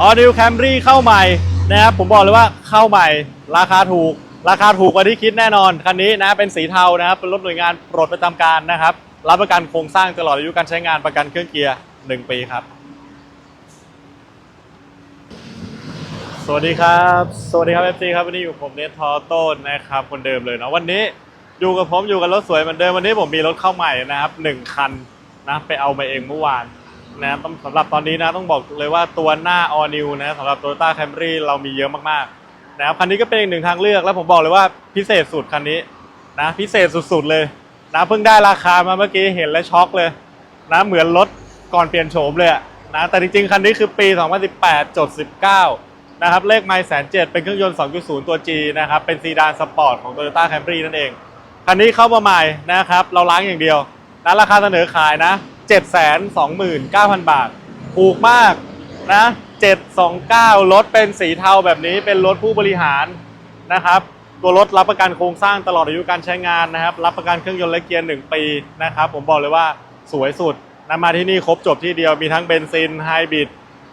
ออดิวแคมรี่เข้าใหม่นะครับผมบอกเลยว่าเข้าใหม่ราคาถูก ราคาถูกกว่าที่คิดแน่นอนคันนี้นะเป็นสีเทานะครับเป็นรถหน่วยงานปลดประจำการนะครับ รับประกันโครงสร้างตลอดอายุการใช้งานประกันเครื่องเกียร์ 1 ปีครับ สวัสดีครับ สวัสดีครับเอฟซีครับวันนี้อยู่ผมเนททอโต้นะครับคนเดิมเลยเนาะวันนี้อยู่กับผมอยู่กับรถสวยเหมือนเดิมวันนี้ผมมีรถเข้าใหม่นะครับหนึ่งคันนะไปเอามาเองเมื่อวาน นะครับต้องสำหรับตอนนี้นะต้องบอกเลยว่าตัวหน้า all new นะสำหรับ Toyota Camry เรามีเยอะมากๆนะครับคันนี้ก็เป็นอีกหนึ่งทางเลือกแล้วผมบอกเลยว่าพิเศษสุดคันนี้นะพิเศษสุดๆเลยนะเพิ่งได้ราคามาเมื่อกี้เห็นแล้วช็อกเลยนะเหมือนรถก่อนเปลี่ยนโฉมเลยนะแต่จริงๆ คันนี้คือปี 2018จด19 นะครับ เลขไมล์แสนเเป็นเครื่องยนต์ 2.0 ตัว G นะครับ เป็นซีดานสปอร์ตของ Toyota Camry นั่นเอง คันนี้เข้ามาใหม่นะครับ เราล้างอย่างเดียวนะราคาเสนอขายนะ 729,000 บาท ถูกมากนะ 729 รถเป็นสีเทาแบบนี้เป็นรถผู้บริหารนะครับ ตัวรถรับประกันโครงสร้างตลอดอายุการใช้งานนะครับ รับประกันเครื่องยนต์และเกียร์ 1 ปีนะครับ ผมบอกเลยว่าสวยสุดนะมาที่นี่ครบจบที่เดียวมีทั้งเบนซินไฮบริด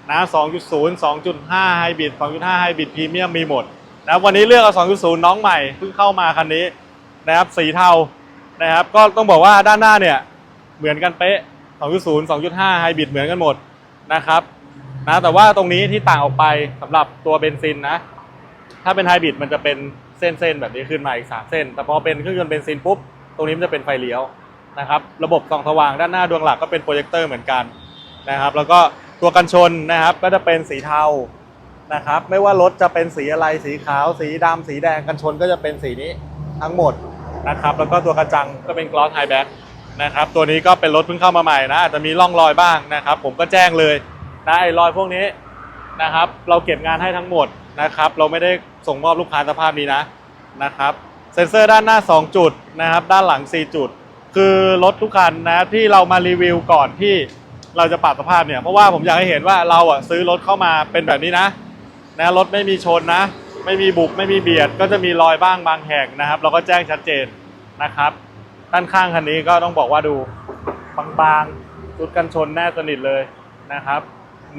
นะ 2.0 2.5 ไฮบริด 2.5 ไฮบริดพรีเมียมมีหมดนะวันนี้เลือกเอา 2.0 น้องใหม่เพิ่งเข้ามาคันนี้นะครับสีเทานะครับก็ต้องบอกว่าด้านหน้าเนี่ยเหมือนกันเป๊ะ 2.0 2.5 ไฮบริดเหมือนกันหมดนะครับนะแต่ว่าตรงนี้ที่ต่างออกไปสำหรับตัวเบนซินนะ ถ้าเป็นไฮบริดมันจะเป็นเส้นๆแบบนี้ขึ้นมาอีก 3 เส้น แต่พอเป็นเครื่องยนต์เบนซินปุ๊บ ตรงนี้มันจะเป็นไฟเลี้ยวนะครับระบบส่องสว่างด้านหน้าดวงหลักก็เป็นโปรเจคเตอร์เหมือนกันนะครับแล้วก็ตัวกันชนนะครับก็จะเป็นสีเทานะครับไม่ว่ารถจะเป็นสีอะไรสีขาว สีดำสีแดงกันชนก็จะเป็นสีนี้ทั้งหมดนะครับแล้วก็ตัวกระจังก็เป็นกลอสไฮแบ็ก นะครับตัวนี้ก็เป็นรถเพิ่งเข้ามาใหม่นะอาจจะมีร่องรอยบ้างนะครับ ผมก็แจ้งเลยนะไอ้รอยพวกนี้นะครับ เราเก็บงานให้ทั้งหมดนะครับ เราไม่ได้ส่งมอบลูกค้าสภาพนี้นะนะครับเซ็นเซอร์ด้านหน้า 2 จุดนะครับ ด้านหลัง 4 จุด คือรถทุกคันนะที่เรามารีวิวก่อนที่เราจะปรับสภาพเนี่ยเพราะว่าผมอยากให้เห็นว่าเราอะซื้อรถเข้ามาเป็นแบบนี้นะนะรถไม่มีชนนะ ไม่มีบุบไม่มีเบียด ก็จะมีรอยบ้างบางแห่งนะครับ เราก็แจ้งชัดเจนนะครับ ด้านข้างคันนี้ก็ต้องบอกว่าดูบางๆชุดกันชนแน่สนิทเลยนะครับ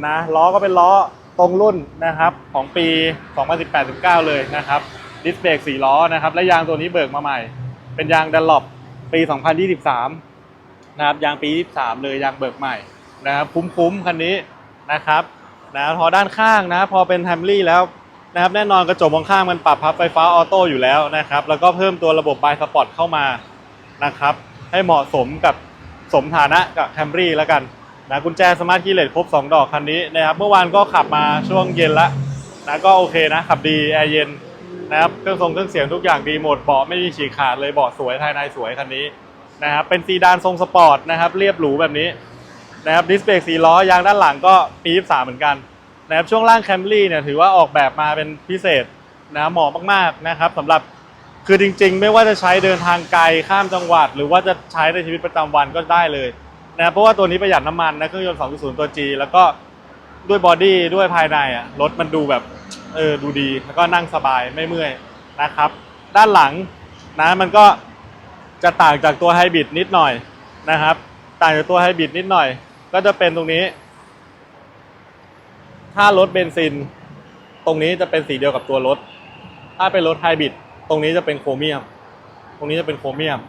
นะล้อก็เป็นล้อตรงรุ่นนะครับของปี 2018-19 เลยนะครับดิสเบรก4ล้อนะครับและยางตัวนี้เบิกมาใหม่ เป็นยางดันลอปปี 2023 นะครับยางปี 23 เลยยางเบิกใหม่นะครับคุ้มๆคันนี้นะครับนะพอด้านข้างนะพอเป็นแฮมลี่แล้วนะครับแน่นอนกระจกมองข้างมันปรับพับไฟฟ้าออโต้อยู่แล้วนะครับแล้วก็เพิ่มตัวระบบบายสปอร์ตเข้ามา นะครับ ให้เหมาะสมกับสมฐานะกับแคมรี่แล้วกันนะกุญแจสมาร์ทคีย์เลสครบ 2 ดอกคันนี้นะครับ เมื่อวานก็ขับมาช่วงเย็นละนะก็โอเคนะขับดีแอร์เย็นนะครับเครื่องทรงเครื่องเสียงทุกอย่างดีหมดเบาะไม่มีฉีกขาดเลยเบาะสวยภายในสวยคันนี้นะครับเป็นซีดานทรงสปอร์ตนะครับเรียบหรูแบบนี้นะครับดิสเบรกสีล้อยางด้านหลังก็ปี 23 เหมือนกันนะครับช่วงล่างแคมรี่เนี่ยถือว่าออกแบบมาเป็นพิเศษนะเหมาะมากๆนะครับสำหรับ คือจริงๆ ไม่ว่าจะใช้เดินทางไกลข้ามจังหวัด หรือว่าจะใช้ในชีวิตประจำวันก็ได้เลยนะเพราะว่าตัวนี้ประหยัดน้ำมันนะเครื่องยนต์ 2.0 ตัว G แล้วก็ด้วยบอดี้ด้วยภายในอะรถมันดูแบบเออดูดีแล้วก็นั่งสบายไม่เมื่อยนะครับ ด้านหลังนะมันก็จะต่างจากตัวไฮบริดนิดหน่อยนะครับ ต่างจากตัวไฮบริดนิดหน่อย ก็จะเป็นตรงนี้ ถ้ารถเบนซิน ตรงนี้จะเป็นสีเดียวกับตัวรถ ถ้าเป็นรถไฮบริด ตรงนี้จะเป็นโครเมียม ตรงนี้จะเป็นโครเมียม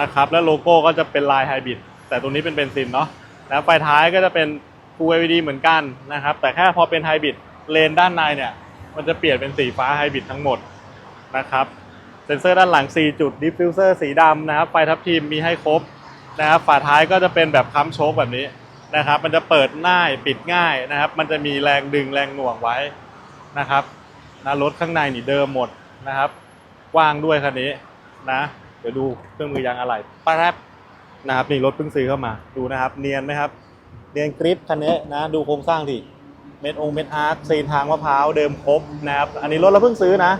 นะครับ แล้วโลโก้ก็จะเป็นลายไฮบริดแต่ตัวนี้เป็นเบนซินเนาะแล้วไฟท้ายก็จะเป็น Full LED เหมือนกันนะครับ แต่แค่พอเป็นไฮบริดเลนด้านในเนี่ย มันจะเปลี่ยนเป็นสีฟ้าไฮบริดทั้งหมดนะครับเซ็นเซอร์ด้านหลัง 4 จุดดิฟฟิวเซอร์สีดำนะครับไฟทับทิมมีให้ครบนะครับฝาท้ายก็จะเป็นแบบค้ำโชคแบบนี้นะครับ มันจะเปิดง่ายปิดง่ายนะครับ มันจะมีแรงดึงแรงหน่วงไว้นะครับนะรถข้างในนี่เดิมหมดนะครับ กว้างด้วยคันนี้นะ เดี๋ยวดูเครื่องมือยางอะไหล่แป๊บนะครับนี่รถเพิ่งซื้อเข้ามาดูนะครับ เนียนไหมครับ เนียนกริปคันนี้นะดูโครงสร้างดิเม็ดองเม็ดอาร์คซีนทางมะพร้าวเดิมครบนะครับ อันนี้รถเราเพิ่งซื้อนะ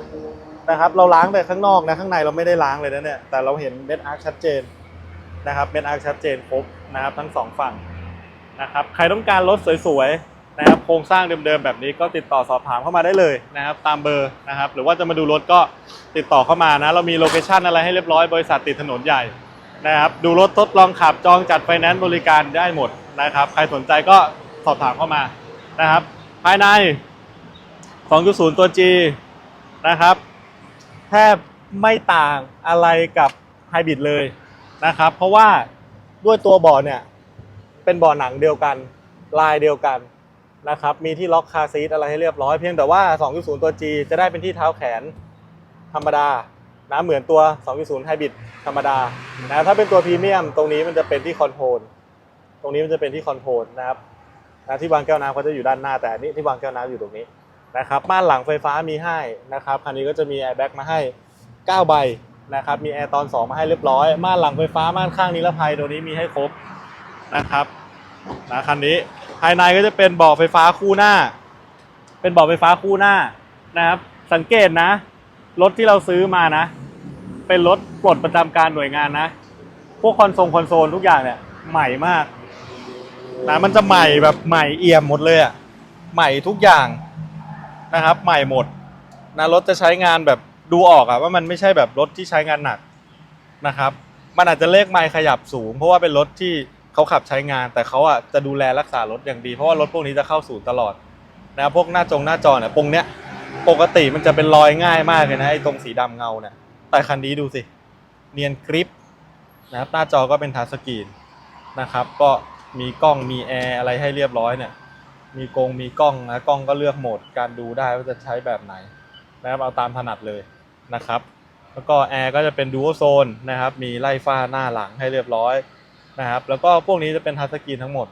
นะครับ เราล้างแต่ข้างนอกนะข้างในเราไม่ได้ล้างเลยนะเนี่ยแต่เราเห็นเม็ดอาร์คชัดเจนนะครับเม็ดอาร์คชัดเจนครบนะครับทั้งสองฝั่งนะครับใครต้องการรถสวยๆ นะครับโครงสร้างเดิมๆแบบนี้ก็ติดต่อสอบถามเข้ามาได้เลยนะครับตามเบอร์นะครับหรือว่าจะมาดูรถก็ติดต่อเข้ามานะเรามีโลเคชันอะไรให้เรียบร้อยบริษัทติดถนนใหญ่นะครับดูรถทดลองขับจองจัดไฟแนนซ์บริการได้หมดนะครับใครสนใจก็สอบถามเข้ามานะครับ ภายใน 2.0 ตัว G นะครับแทบไม่ต่างอะไรกับไฮบริดเลยนะครับเพราะว่าด้วยตัวเบาะเนี่ยเป็นเบาะหนังเดียวกันลายเดียวกัน นะครับมีที่ล็อกคาซีทอะไรให้เรียบร้อยเพียงแต่ว่า 2.0 ตัว G จะได้เป็นที่เท้าแขนธรรมดานะเหมือนตัว 2.0 ไฮบริดธรรมดานะถ้าเป็นตัวพรีเมียมตรงนี้มันจะเป็นที่คอนโทรลตรงนี้มันจะเป็นที่คอนโทรลนะครับนะที่วางแก้วน้ำเขาจะอยู่ด้านหน้าแต่นนี้ที่วางแก้วน้ำอยู่ตรงนี้นะครับม่านหลังไฟฟ้ามีให้นะครับคันนี้ก็จะมีแอร์แบ็กมาให้ 9 ใบนะครับมีแอร์ตอน 2 มาให้เรียบร้อยม่านหลังไฟฟ้าม่านข้างนิรภัยตัวนี้มีให้ครบนะครับ นะคันนี้ภายในก็จะเป็นบาะไฟฟ้าคู่หน้า เป็นบาะไฟฟ้าคู่หน้านะครับ สังเกตนะ รถที่เราซื้อมานะ เป็นรถปลดประจำการหน่วยงานนะ พวกคอนโซลคอนโซลทุกอย่างเนี่ยใหม่มากนะมันจะใหม่แบบใหม่เอี่ยมหมดเลยอะใหม่ทุกอย่างนะครับ ใหม่หมดนะรถจะใช้งานแบบดูออกอะว่ามันไม่ใช่แบบรถที่ใช้งานหนักนะครับ มันอาจจะเลขไมล์ขยับสูง เพราะว่าเป็นรถที่ เขาขับใช้งาน แต่เขาอะจะดูแลรักษารถอย่างดี เพราะว่ารถพวกนี้จะเข้าศูนย์ตลอดนะพวกหน้าจงหน้าจอเนี่ยตรงเนี้ยปกติมันจะเป็นรอยง่ายมากเลยนะไอ้ตรงสีดำเงาเนี่ยแต่คันนี้ดูสิ เนียนกริปนะครับหน้าจอก็เป็นทัชสกรีนนะครับ ก็มีกล้องมีแอร์อะไรให้เรียบร้อยเนี่ยมีกงมีกล้องนะกล้องก็เลือกโหมดการดูได้ว่าจะใช้แบบไหนนะครับเอาตามถนัดเลยนะครับ แล้วก็แอร์ก็จะเป็นดู a l โซนนะครับ มีไล่ฟ้าหน้าหลังให้เรียบร้อย นะครับ แล้วก็พวกนี้จะเป็นทัชสกรีนทั้งหมด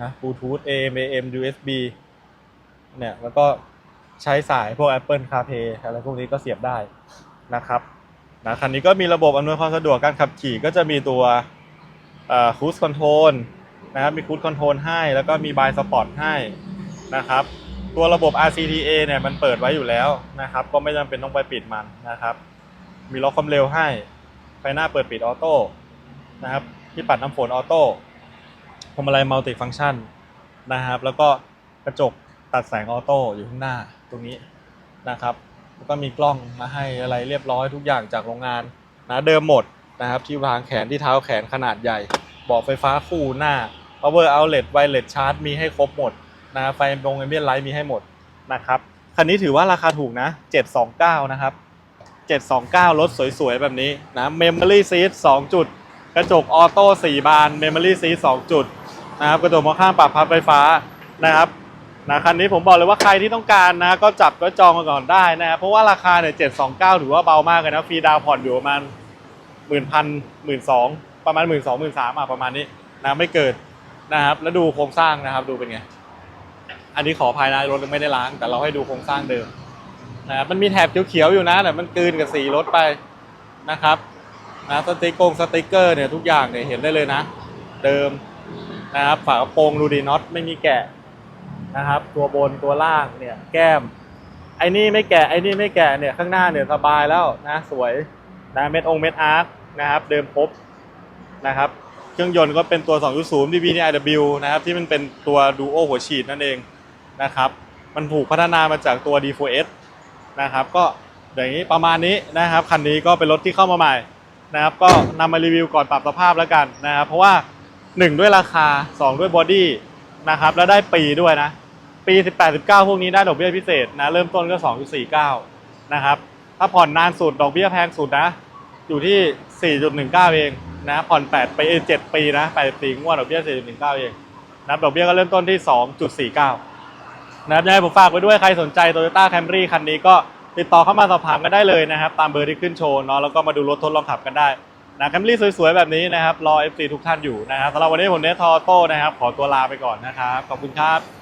นะบลูทูธ AM AM USB เนี่ย แล้วก็ใช้สายพวก Apple CarPlay อะไรพวกนี้ก็เสียบได้นะครับนะคันนี้ก็มีระบบอำนวยความสะดวกการขับขี่ก็จะมีตัวคูสคอนโทรลนะครับ มีคูสคอนโทรลให้ แล้วก็มีบายสปอร์ตให้นะครับ ตัวระบบ RCTA เนี่ยมันเปิดไว้อยู่แล้วนะครับ ก็ไม่จำเป็นต้องไปปิดมันนะครับ มีล็อกความเร็วให้ ไฟหน้าเปิดปิดออโต้นะครับ ที่ปัดน้ำฝนออโต้พวงมาลัยมัลติฟังก์ชันนะครับ แล้วก็กระจกตัดแสงออโต้อยู่ข้างหน้าตรงนี้นะครับ แล้วก็มีกล้องมาให้อะไรเรียบร้อยทุกอย่างจากโรงงานนะเดิมหมดนะครับที่วางแขนที่เท้าแขนขนาดใหญ่เบาะไฟฟ้าคู่หน้า power outlet wireless charge มีให้ครบหมดนะไฟตรงเอเบียนไลท์มีให้หมดนะครับคันนี้ถือว่าราคาถูกนะ 729 นะครับ 729 รถสวยๆ แบบนี้นะ Memory Seat 2 จุด ระจกออโต้4บาน Memory Seat 2จุดนะครับกระจกมองข้างปรับพับไฟฟ้านะครับนะคันนี้ผมบอกเลยว่าใครที่ต้องการนะก็จับก็จองมาก่อนได้นะครับเพราะว่าราคาเนี่ย729ถือว่าเบามากเลยนะฟรีดาวผ่อนอยู่ประมาณหมื่นพันหมื่นสองประมาณหมื่นสองหมื่นสามอะประมาณนี้นะไม่เกิดนะครับแล้วดูโครงสร้างนะครับดูเป็นไง อันนี้ขอภายในรถไม่ได้ล้าง แต่เราให้ดูโครงสร้างเดิมนะครับมันมีแถบเขียวๆอยู่นะแต่มันกลืนกับสีรถไปนะครับ นะสติ๊กกงสติ๊กเกอร์เนี่ยทุกอย่างเนี่ยเห็นได้เลยนะ เดิมนะครับฝากระโปรงดูดีน็อตไม่มีแกะนะครับ ตัวบนตัวล่างเนี่ยแก้ม ไอ้นี่ไม่แกะไอ้นี่ไม่แกะเนี่ยข้างหน้าเนี่ยสบายแล้วนะสวยนะเม็ดองเม็ดอาร์คนะครับเดิมครบนะครับเครื่องยนต์ก็เป็นตัว 2.0 DBIW นะครับที่มันเป็นตัวดูโอหัวฉีดนั่นเองนะครับมันถูกพัฒนามาจากตัว D4S นะครับก็อย่างนี้ประมาณนี้นะครับคันนี้ก็เป็นรถที่เข้ามาใหม่ นะครับก็นำมารีวิวก่อนปรับสภาพแล้วกันนะครับเพราะว่า 1 ด้วยราคา 2 ด้วยบอดี้นะครับแล้วได้ปีด้วยนะ ปี 18 19 พวกนี้ได้ดอกเบี้ยพิเศษนะเริ่มต้นก็ 2.49 นะครับถ้าผ่อนนานสุดดอกเบี้ยแพงสุดนะ อยู่ที่ 4.19 เองนะผ่อน8ปี7ปีนะ8ปีงวดดอกเบี้ย 4.19 เองนะดอกเบี้ยก็เริ่มต้นที่ 2.49 นะครับยังไงผมฝากไว้ด้วยใครสนใจ Toyota Camry คันนี้ก็ ติดต่อเข้ามาสอบถามกันได้เลยนะครับ ตามเบอร์ที่ขึ้นโชว์เนาะแล้วก็มาดูรถทดลองขับกันได้นะ Camry สวยๆ แบบนี้นะครับ รอ FC ทุกท่านอยู่นะครับสำหรับวันนี้ผมเนททอโต้นะครับ ขอตัวลาไปก่อนนะครับ ขอบคุณครับ